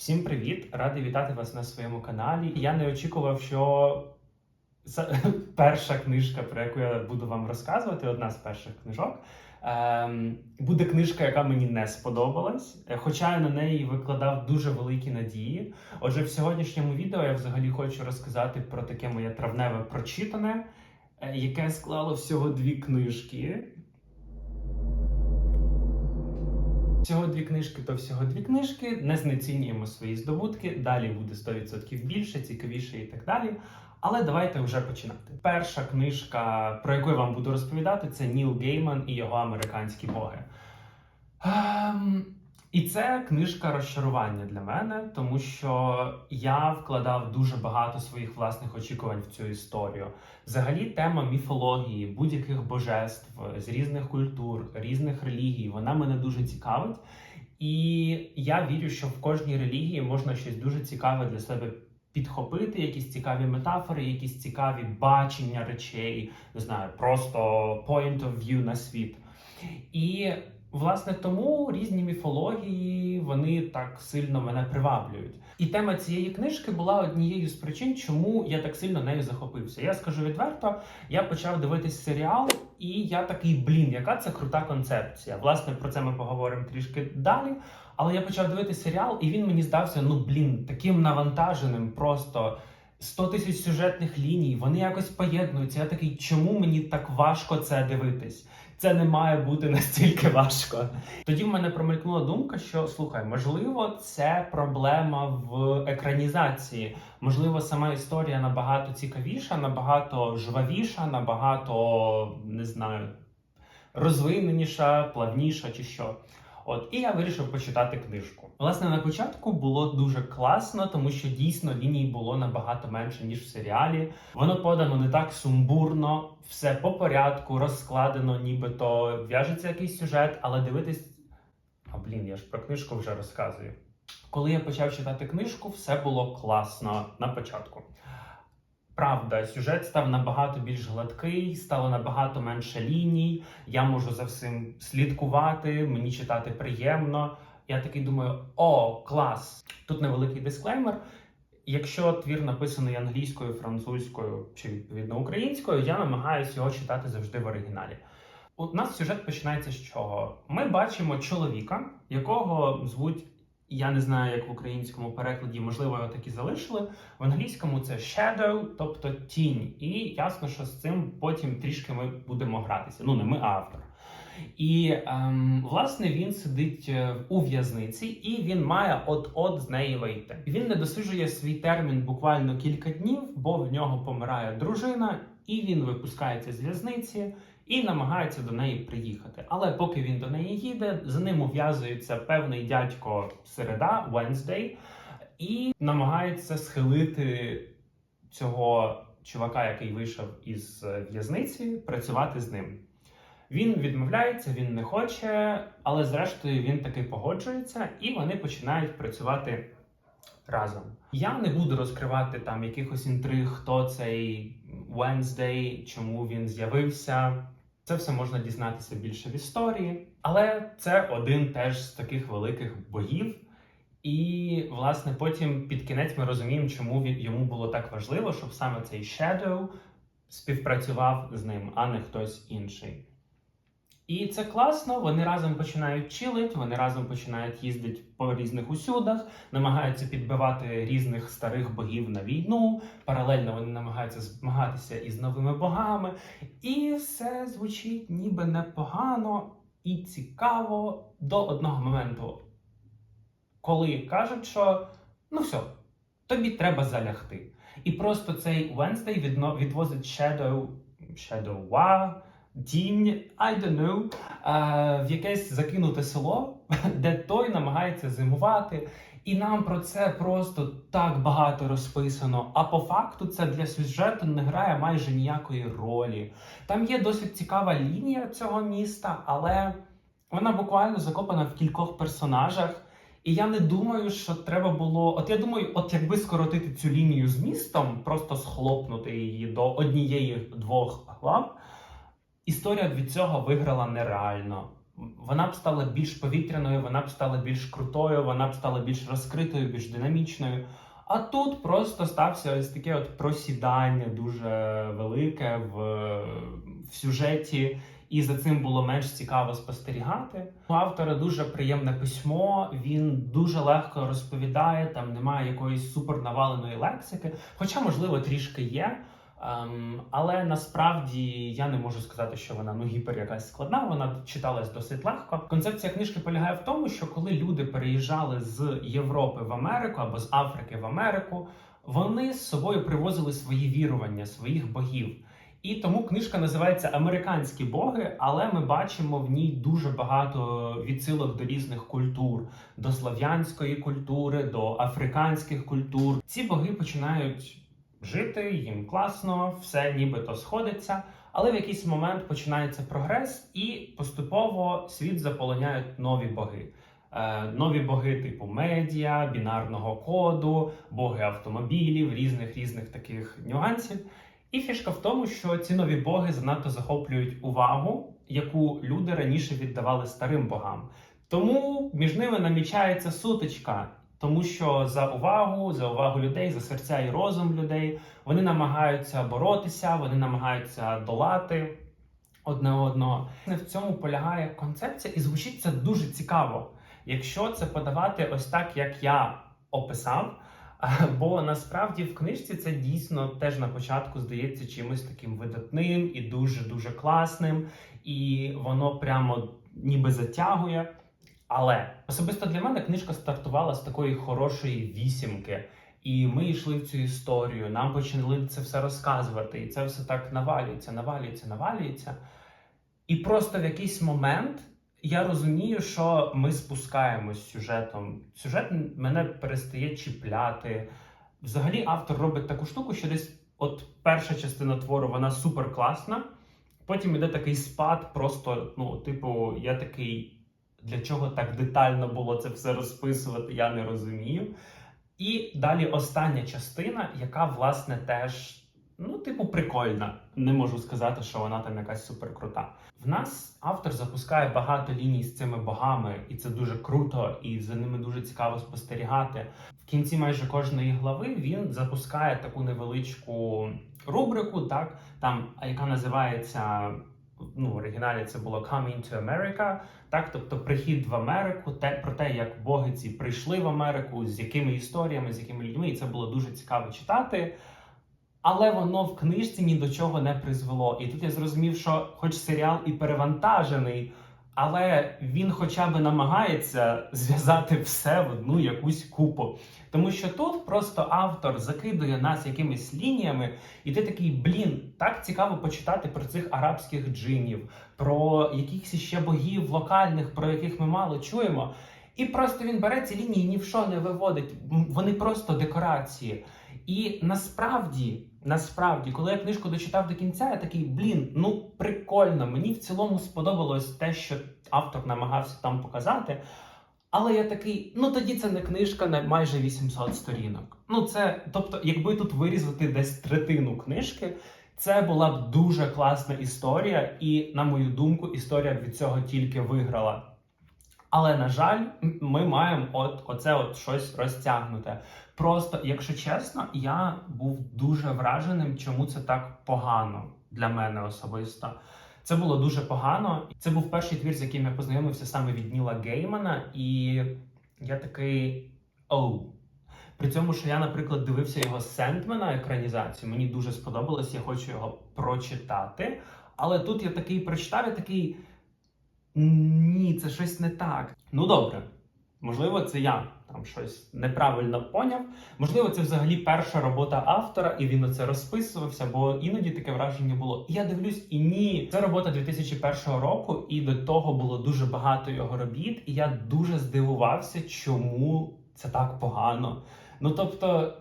Всім привіт! Радий вітати вас на своєму каналі. Я не очікував, що перша книжка, про яку я буду вам розказувати, одна з перших книжок, ем, буде книжка, яка мені не сподобалась. Е, Хоча я на неї викладав дуже великі надії. Отже, в сьогоднішньому відео я взагалі хочу розказати про таке моє травневе прочитане, е, яке склало всього дві книжки. Всього дві книжки, то всього дві книжки. Не знецінюємо свої здобутки. Далі буде 100% більше, цікавіше і так далі. Але давайте вже починати. Перша книжка, про яку я вам буду розповідати, це Ніл Гейман і його американські боги. Ем, і це книжка розчарування для мене, тому що я вкладав дуже багато своїх власних очікувань в цю історію. Взагалі, тема міфології, будь-яких божеств з різних культур, різних релігій, вона мене дуже цікавить. І я вірю, що в кожній релігії можна щось дуже цікаве для себе підхопити, якісь цікаві метафори, якісь цікаві бачення речей, не знаю, просто point of view на світ. І власне тому різні міфології вони так сильно мене приваблюють. І тема цієї книжки була однією з причин, чому я так сильно нею захопився. Я скажу відверто, я почав дивитись серіал, і я такий блін, яка це крута концепція. Власне, про це ми поговоримо трішки далі. Але я почав дивитись серіал, і він мені здався ну блін, таким навантаженим, просто 100 тисяч сюжетних ліній. Вони якось поєднуються. Я такий, чому мені так важко це дивитись? Це не має бути настільки важко. Тоді в мене промелькнула думка, що слухай, можливо, це проблема в екранізації. Можливо, сама історія набагато цікавіша, набагато жвавіша, набагато не знаю, розвиненіша, плавніша чи що. От і я вирішив почитати книжку. Власне, на початку було дуже класно, тому що дійсно ліній було набагато менше ніж в серіалі. Воно подано не так сумбурно, все по порядку, розкладено, нібито в'яжеться якийсь сюжет, але дивитись. А блін, я ж про книжку вже розказую. Коли я почав читати книжку, все було класно на початку. Правда, сюжет став набагато більш гладкий, стало набагато менше ліній. Я можу за всім слідкувати, мені читати приємно. Я такий думаю: о, клас! Тут невеликий дисклеймер. Якщо твір написаний англійською, французькою чи відповідно українською, я намагаюся його читати завжди в оригіналі. У нас сюжет починається з чого? Ми бачимо чоловіка, якого звуть. Я не знаю, як в українському перекладі, можливо, так і залишили. В англійському це shadow, тобто тінь. І ясно, що з цим потім трішки ми будемо гратися. Ну, не ми, а автор. І ем, власне він сидить е, у в'язниці, і він має от-от з неї вийти. Він не досижує свій термін буквально кілька днів, бо в нього помирає дружина, і він випускається з в'язниці і намагається до неї приїхати. Але поки він до неї їде, за ним ув'язується певний дядько Середа Wednesday, і намагається схилити цього чувака, який вийшов із е, в'язниці, працювати з ним. Він відмовляється, він не хоче, але зрештою він таки погоджується, і вони починають працювати разом. Я не буду розкривати там якихось інтриг, хто цей Wednesday, чому він з'явився. Це все можна дізнатися більше в історії, але це один теж з таких великих боїв. І, власне, потім під кінець ми розуміємо, чому йому було так важливо, щоб саме цей Shadow співпрацював з ним, а не хтось інший. І це класно. Вони разом починають чилить, вони разом починають їздити по різних усюдах, намагаються підбивати різних старих богів на війну. Паралельно вони намагаються змагатися із новими богами. І все звучить ніби непогано і цікаво до одного моменту, коли кажуть, що ну все, тобі треба залягти. І просто цей Wednesday відно- відвозить Shadow, Shadow Wa, Тінь, I don't know, е, в якесь закинуте село, де той намагається зимувати. І нам про це просто так багато розписано. А по факту це для сюжету не грає майже ніякої ролі. Там є досить цікава лінія цього міста, але вона буквально закопана в кількох персонажах. І я не думаю, що треба було. От я думаю, от якби скоротити цю лінію з містом, просто схлопнути її до однієї двох глав, історія від цього виграла нереально. вона б стала більш повітряною, вона б стала більш крутою, вона б стала більш розкритою, більш динамічною. А тут просто стався ось таке от просідання дуже велике в, в сюжеті, і за цим було менш цікаво спостерігати. У автора дуже приємне письмо, він дуже легко розповідає, там немає якоїсь супернаваленої лексики, хоча, можливо, трішки є. Ем, але насправді я не можу сказати, що вона ну гіпер якась складна. Вона читалась досить легко. Концепція книжки полягає в тому, що коли люди переїжджали з Європи в Америку або з Африки в Америку, вони з собою привозили свої вірування, своїх богів. І тому книжка називається Американські боги, але ми бачимо в ній дуже багато відсилок до різних культур, до слав'янської культури, до африканських культур. Ці боги починають жити, їм класно, все нібито сходиться. Але в якийсь момент починається прогрес, і поступово світ заполоняють нові боги. Е, нові боги типу медіа, бінарного коду, боги автомобілів, різних різних таких нюансів. І фішка в тому, що ці нові боги занадто захоплюють увагу, яку люди раніше віддавали старим богам. Тому між ними намічається сутичка, тому що за увагу, за увагу людей, за серця і розум людей вони намагаються боротися, вони намагаються долати одне одного. В цьому полягає концепція, і звучить це дуже цікаво, якщо це подавати ось так, як я описав. Бо насправді в книжці це дійсно теж на початку здається чимось таким видатним і дуже дуже класним, і воно прямо ніби затягує. Але особисто для мене книжка стартувала з такої хорошої вісімки, і ми йшли в цю історію. Нам почали це все розказувати, і це все так навалюється, навалюється, навалюється. І просто в якийсь момент я розумію, що ми спускаємось сюжетом. Сюжет мене перестає чіпляти. Взагалі, автор робить таку штуку, що десь от перша частина твору вона супер класна. Потім іде такий спад, просто, ну, типу, я такий, для чого так детально було це все розписувати, я не розумію. І далі остання частина, яка, власне, теж. Ну, типу, прикольна. Не можу сказати, що вона там якась суперкрута. В нас автор запускає багато ліній з цими богами, і це дуже круто, і за ними дуже цікаво спостерігати. В кінці майже кожної глави він запускає таку невеличку рубрику, так там, яка називається. Ну, в оригіналі це було Coming to America, так, тобто прихід в Америку, те про те, як боги ці прийшли в Америку, з якими історіями, з якими людьми, і це було дуже цікаво читати. Але воно в книжці ні до чого не призвело. І тут я зрозумів, що, хоч серіал і перевантажений, але він хоча б намагається зв'язати все в одну якусь купу. Тому що тут просто автор закидує нас якимись лініями, і ти такий, блін, так цікаво почитати про цих арабських джинів, про якихось ще богів локальних, про яких ми мало чуємо. І просто він бере ці лінії ні в що не виводить. Вони просто декорації. І насправді, насправді, коли я книжку дочитав до кінця, я такий, блін, ну прикольно, мені в цілому сподобалось те, що автор намагався там показати. Але я такий, ну тоді це не книжка на майже 800 сторінок. Ну, це, тобто, якби тут вирізати десь третину книжки, це була б дуже класна історія, і, на мою думку, історія від цього тільки виграла. Але на жаль, ми маємо от оце от щось розтягнуте. Просто, якщо чесно, я був дуже враженим, чому це так погано для мене особисто. Це було дуже погано. Це був перший твір, з яким я познайомився саме від Ніла Геймана, і я такий оу. При цьому, що я, наприклад, дивився його Сендмена екранізацію, мені дуже сподобалось, я хочу його прочитати. Але тут я такий прочитав, я такий. Ні, це щось не так. Ну добре, можливо, це я там щось неправильно поняв. Можливо, це взагалі перша робота автора, і він оце розписувався, бо іноді таке враження було. І я дивлюсь, і ні, це робота 2001 року, і до того було дуже багато його робіт. І я дуже здивувався, чому це так погано. Ну тобто,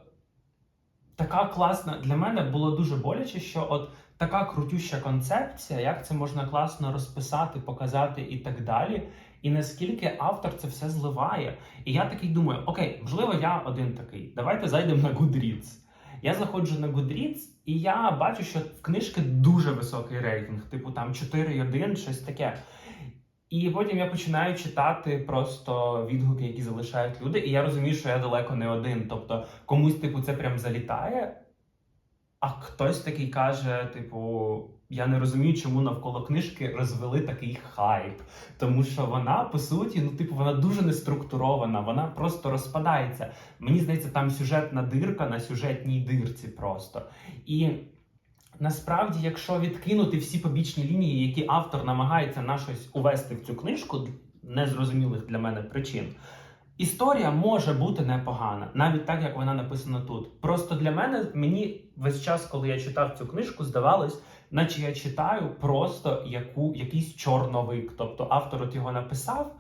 така класна для мене було дуже боляче, що от така крутюща концепція, як це можна класно розписати, показати і так далі. І наскільки автор це все зливає. І я такий думаю: окей, можливо, я один такий. Давайте зайдемо на Goodreads. Я заходжу на Goodreads, і я бачу, що в книжки дуже високий рейтинг, типу там 4,1, щось таке. І потім я починаю читати просто відгуки, які залишають люди, і я розумію, що я далеко не один. Тобто комусь, типу, це прям залітає, а хтось такий каже: типу, я не розумію, чому навколо книжки розвели такий хайп. Тому що вона, по суті, ну, типу, вона дуже неструктурована, вона просто розпадається. Мені здається, там сюжетна дирка на сюжетній дирці просто. І насправді, якщо відкинути всі побічні лінії, які автор намагається на щось увести в цю книжку, незрозумілих для мене причин. Історія може бути непогана, навіть так, як вона написана тут. Просто для мене мені весь час, коли я читав цю книжку, здавалось, наче я читаю просто яку, якийсь чорновик. Тобто автор от його написав,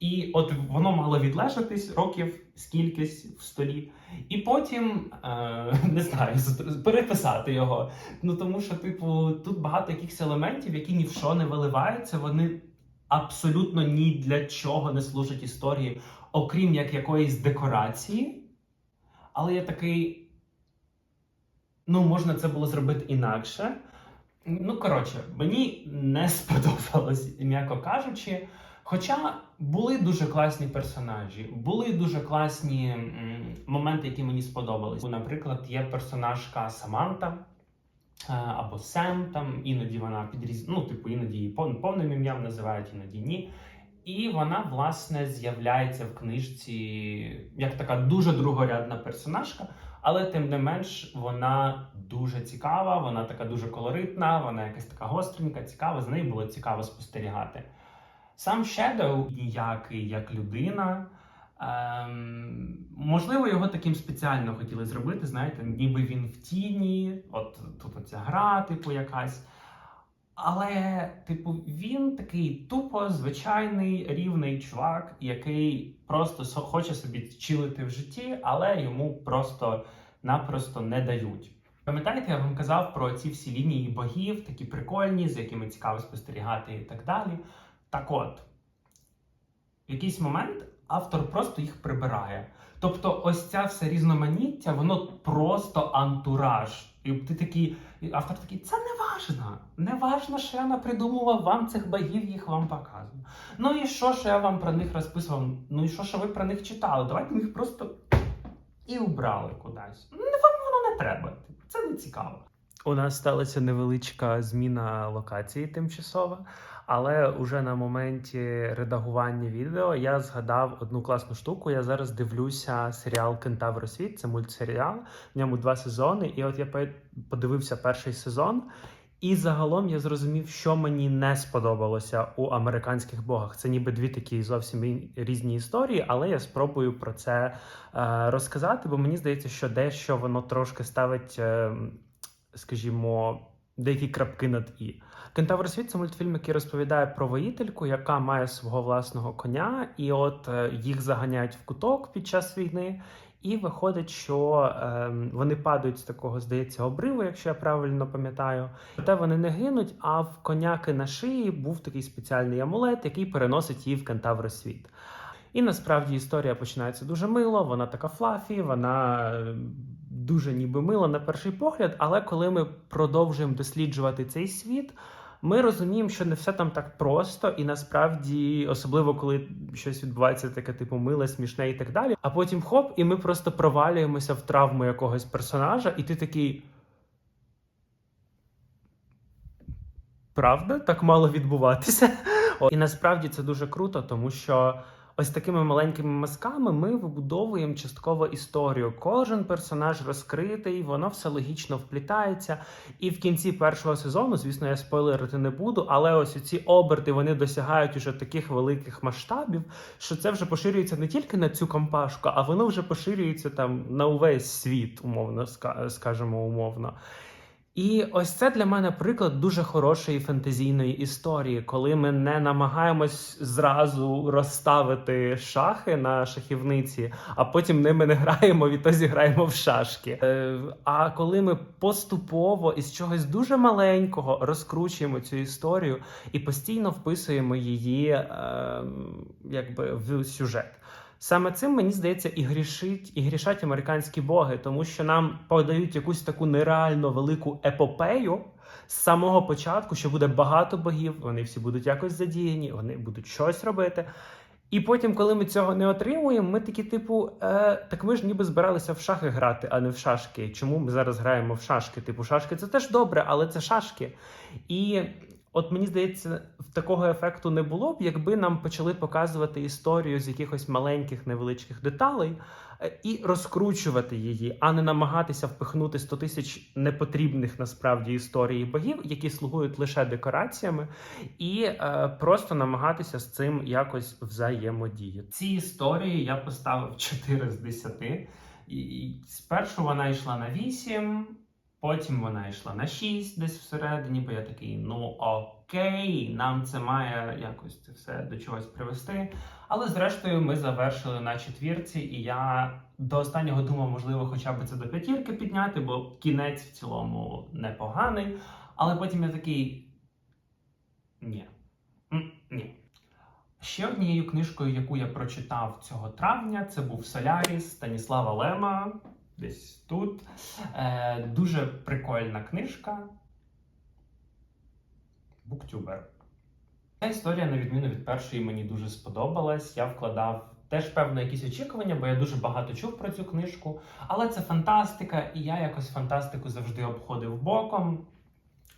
і от воно мало відлежатись років скількись в столі, і потім е, не знаю, переписати його. Ну тому що, типу, тут багато якихось елементів, які ні в що не виливаються, вони абсолютно ні для чого не служать історії, окрім як якоїсь декорації. Але я такий. Ну, можна це було зробити інакше. Ну, коротше, мені не сподобалось, м'яко кажучи. Хоча були дуже класні персонажі, були дуже класні моменти, які мені сподобались. Наприклад, є персонажка Саманта або Сем, там іноді вона підріз... ну, типу, іноді її пов- повним ім'ям називають, іноді ні. І вона, власне, з'являється в книжці як така дуже другорядна персонажка, але тим не менш вона дуже цікава, вона така дуже колоритна, вона якась така гостренька, цікава. З нею було цікаво спостерігати. Сам Shadow ніякий як людина. Ем, можливо, його таким спеціально хотіли зробити, знаєте, ніби він в тіні, от тут оця гра, типу, якась. Але, типу, він такий тупо звичайний рівний чувак, який просто хоче собі чилити в житті, але йому просто-напросто не дають. Пам'ятаєте, я вам казав про ці всі лінії богів, такі прикольні, з якими цікаво спостерігати і так далі. Так от, в якийсь момент автор просто їх прибирає. Тобто, ось ця все різноманіття, воно просто антураж. І ти такий, автор такий, це не важно. Не важно, що я напридумував вам цих богів, їх вам показую. Ну і що, що я вам про них розписував? Ну і що, що ви про них читали? Давайте ми їх просто і убрали кудись. Ну, вам воно не треба. Це не цікаво. У нас сталася невеличка зміна локації тимчасова, але уже на моменті редагування відео я згадав одну класну штуку. Я зараз дивлюся серіал Кентавр Світ. Це мультсеріал. В ньому два сезони. І от я подивився перший сезон. І загалом я зрозумів, що мені не сподобалося у американських богах. Це ніби дві такі зовсім різні історії, але я спробую про це е, розказати, бо мені здається, що дещо воно трошки ставить, е, скажімо, деякі крапки над і. Кентавр Світ це мультфільм, який розповідає про воїтельку, яка має свого власного коня, і от е, їх заганяють в куток під час війни. І виходить, що е, вони падають з такого, здається, обриву, якщо я правильно пам'ятаю. Проте вони не гинуть, а в коняки на шиї був такий спеціальний амулет, який переносить її в Кентавросвіт. І насправді історія починається дуже мило, вона така флафі, вона е, дуже ніби мила на перший погляд. Але коли ми продовжуємо досліджувати цей світ, ми розуміємо, що не все там так просто, і насправді, особливо коли щось відбувається таке, типу миле, смішне і так далі. А потім хоп, і ми просто провалюємося в травму якогось персонажа, і ти такий. Правда, так мало відбуватися. І насправді це дуже круто, тому що ось такими маленькими мазками ми вибудовуємо частково історію. Кожен персонаж розкритий, воно все логічно вплітається. І в кінці першого сезону, звісно, я спойлерити не буду, але ось ці оберти вони досягають уже таких великих масштабів, що це вже поширюється не тільки на цю компашку, а воно вже поширюється там на увесь світ, умовно ска- скажемо умовно. І ось це для мене приклад дуже хорошої фентезійної історії, коли ми не намагаємось зразу розставити шахи на шахівниці, а потім ними не граємо, відтоді граємо в шашки. Е, а коли ми поступово із чогось дуже маленького розкручуємо цю історію і постійно вписуємо її е, якби в сюжет. Саме цим мені здається, і грішить, і грішать американські боги, тому що нам подають якусь таку нереально велику епопею з самого початку, що буде багато богів, вони всі будуть якось задіяні, вони будуть щось робити. І потім, коли ми цього не отримуємо, ми такі, типу, е, так ми ж ніби збиралися в шахи грати, а не в шашки. Чому ми зараз граємо в шашки? Типу, шашки це теж добре, але це шашки. І от мені здається, такого ефекту не було б, якби нам почали показувати історію з якихось маленьких невеличких деталей е, і розкручувати її, а не намагатися впихнути 100 тисяч непотрібних насправді історій богів, які слугують лише декораціями, і е, просто намагатися з цим якось взаємодіяти. Ці історії я поставив 4 з 10. І, і спершу вона йшла на 8, потім вона йшла на 6 десь всередині, бо я такий, ну окей, нам це має якось це все до чогось привести. Але зрештою ми завершили на четвірці, і я до останнього думав, можливо, хоча б це до п'ятірки підняти, бо кінець в цілому непоганий. Але потім я такий. Ні. Ні. Ще однією книжкою, яку я прочитав цього травня, це був Соляріс Станіслава Лема. Десь тут. Е, дуже прикольна книжка. Буктюбер. Ця історія, на відміну від першої, мені дуже сподобалась. Я вкладав теж певно якісь очікування, бо я дуже багато чув про цю книжку. Але це фантастика, і я якось фантастику завжди обходив боком.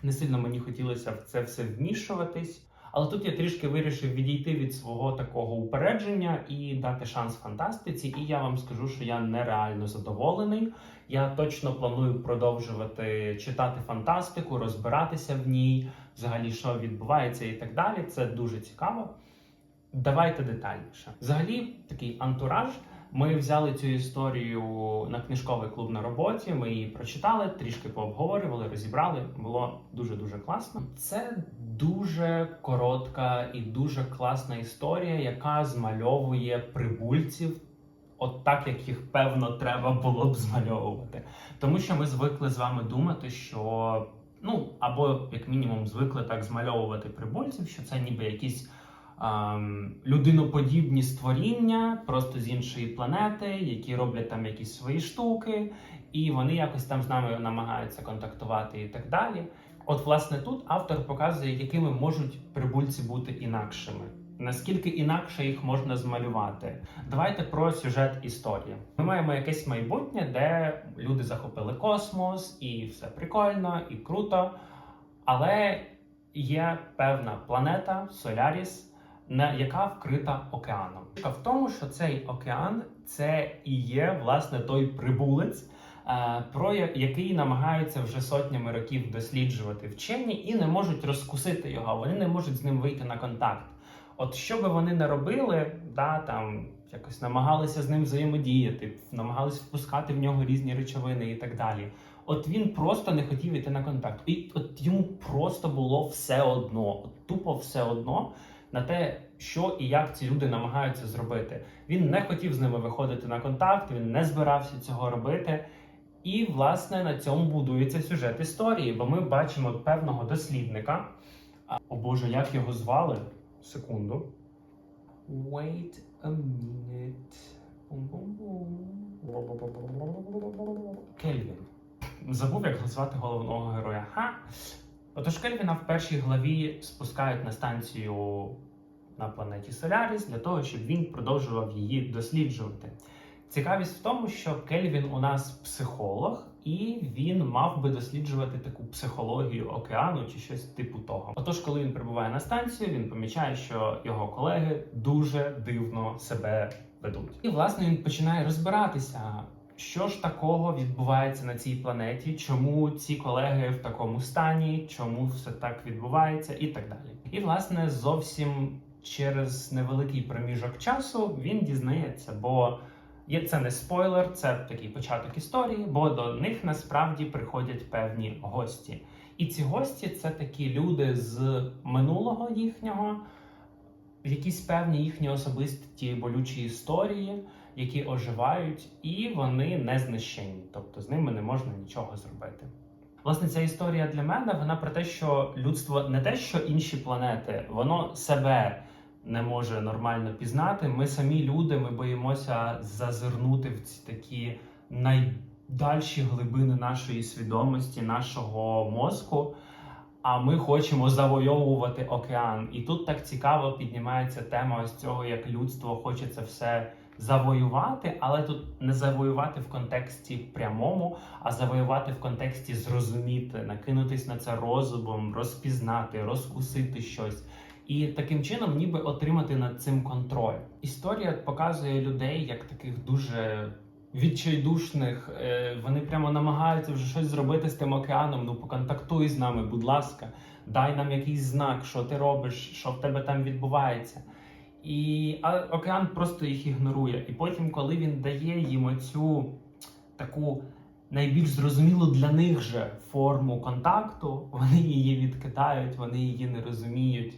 Не сильно мені хотілося в це все вмішуватись. Але тут я трішки вирішив відійти від свого такого упередження і дати шанс фантастиці. І я вам скажу, що я нереально задоволений. Я точно планую продовжувати читати фантастику, розбиратися в ній, взагалі, що відбувається, і так далі. Це дуже цікаво. Давайте детальніше. Взагалі, такий антураж. Ми взяли цю історію на книжковий клуб на роботі. Ми її прочитали, трішки пообговорювали, розібрали. Було дуже дуже класно. Це дуже коротка і дуже класна історія, яка змальовує прибульців. От так, як їх певно треба було б змальовувати, тому що ми звикли з вами думати, що ну або як мінімум звикли так змальовувати прибульців, що це ніби якісь ем, людиноподібні створіння, просто з іншої планети, які роблять там якісь свої штуки, і вони якось там з нами намагаються контактувати і так далі. От, власне, тут автор показує, якими можуть прибульці бути інакшими. Наскільки інакше їх можна змалювати? Давайте про сюжет історії. Ми маємо якесь майбутнє, де люди захопили космос, і все прикольно і круто. Але є певна планета Соляріс, на яка вкрита океаном. В тому, що цей океан це і є власне той прибулець, про який намагаються вже сотнями років досліджувати вчені і не можуть розкусити його. Вони не можуть з ним вийти на контакт. От що би вони не робили, да, там якось намагалися з ним взаємодіяти, намагалися впускати в нього різні речовини і так далі. От він просто не хотів йти на контакт. І от йому просто було все одно, от тупо все одно на те, що і як ці люди намагаються зробити. Він не хотів з ними виходити на контакт, він не збирався цього робити. І, власне, на цьому будується сюжет історії, бо ми бачимо певного дослідника. О Боже, як його звали? Секунду. Wait a minute. Кельвін. Забув, як звати головного героя. Ха. Отож, Кельвіна в першій главі спускають на станцію на планеті Соляріс для того, щоб він продовжував її досліджувати. Цікавість в тому, що Кельвін у нас психолог, і він мав би досліджувати таку психологію океану чи щось типу того. Отож, коли він прибуває на станцію, він помічає, що його колеги дуже дивно себе ведуть. І власне він починає розбиратися. Що ж такого відбувається на цій планеті? Чому ці колеги в такому стані? Чому все так відбувається, і так далі. І власне зовсім через невеликий проміжок часу він дізнається, бо це не спойлер, це такий початок історії, бо до них насправді приходять певні гості. І ці гості це такі люди з минулого їхнього, якісь певні їхні особисті болючі історії, які оживають, і вони не знищені, тобто з ними не можна нічого зробити. Власне, ця історія для мене вона про те, що людство не те, що інші планети, воно себе не може нормально пізнати. Ми самі люди, ми боїмося зазирнути в ці такі найдальші глибини нашої свідомості, нашого мозку. А ми хочемо завойовувати океан. І тут так цікаво піднімається тема ось цього, як людство хоче це все завоювати, але тут не завоювати в контексті прямому, а завоювати в контексті зрозуміти, накинутись на це розумом, розпізнати, розкусити щось. І таким чином, ніби отримати над цим контроль. Історія показує людей як таких дуже відчайдушних. е, Вони прямо намагаються вже щось зробити з тим океаном. Ну поконтактуй з нами, будь ласка, дай нам якийсь знак, що ти робиш, що в тебе там відбувається. І а океан просто їх ігнорує. І потім, коли він дає їм оцю таку найбільш зрозумілу для них же форму контакту, вони її відкидають, вони її не розуміють,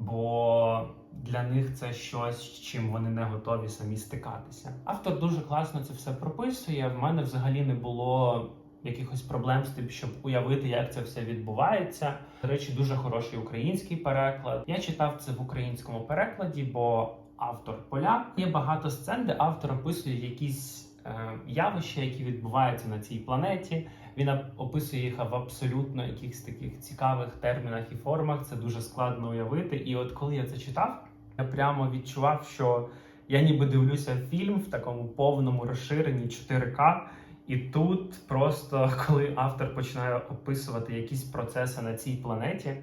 бо для них це щось, з чим вони не готові самі стикатися. Автор дуже класно це все прописує. В мене взагалі не було якихось проблем з тим, щоб уявити, як це все відбувається. До речі, дуже хороший український переклад. Я читав це в українському перекладі, бо автор поляк. Є багато сцен, де автор описує якісь явища, які відбуваються на цій планеті. Він описує їх в абсолютно якихось таких цікавих термінах і формах. Це дуже складно уявити. І от коли я це читав, я прямо відчував, що я ніби дивлюся фільм в такому повному розширенні 4К. І тут просто коли автор починає описувати якісь процеси на цій планеті,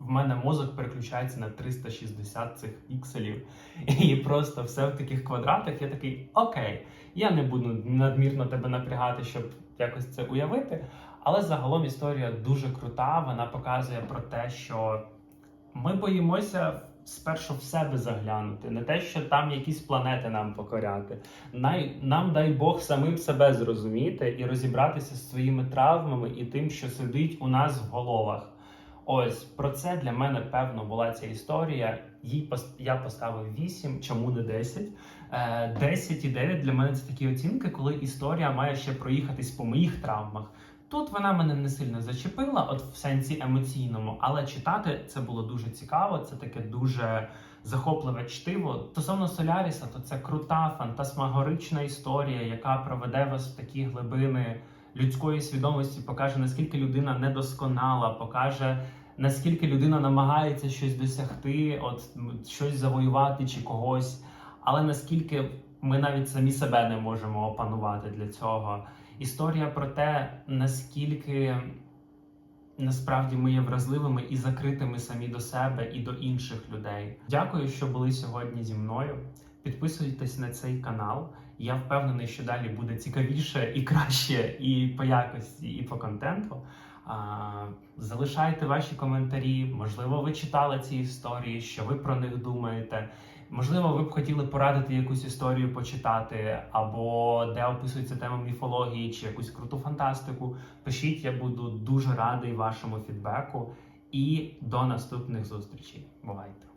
в мене мозок переключається на 360 цих пікселів, і просто все в таких квадратах. Я такий окей, я не буду надмірно тебе напрягати, щоб якось це уявити. Але загалом історія дуже крута. Вона показує про те, що ми боїмося спершу в себе заглянути, не те, що там якісь планети нам покоряти. Най, нам дай Бог самим себе зрозуміти і розібратися з своїми травмами і тим, що сидить у нас в головах. Ось про це для мене певно була ця історія. Їй я поставив 8, чому не 10? Е, 10 і 9 для мене це такі оцінки, коли історія має ще проїхатись по моїх травмах. Тут вона мене не сильно зачепила, от в сенсі емоційному, але читати це було дуже цікаво. Це таке дуже захопливе чтиво. Стосовно Соляріса, то це крута, фантасмагорична історія, яка проведе вас в такі глибини людської свідомості, покаже наскільки людина недосконала, покаже наскільки людина намагається щось досягти, от щось завоювати чи когось, але наскільки ми навіть самі себе не можемо опанувати для цього. Історія про те, наскільки насправді ми є вразливими і закритими самі до себе і до інших людей. Дякую, що були сьогодні зі мною. Підписуйтесь на цей канал. Я впевнений, що далі буде цікавіше і краще і по якості, і по контенту. Залишайте ваші коментарі. Можливо, ви читали ці історії, що ви про них думаєте. Можливо, ви б хотіли порадити якусь історію почитати, або де описується тема міфології, чи якусь круту фантастику. Пишіть, я буду дуже радий вашому фідбеку. І до наступних зустрічей. Бувайте!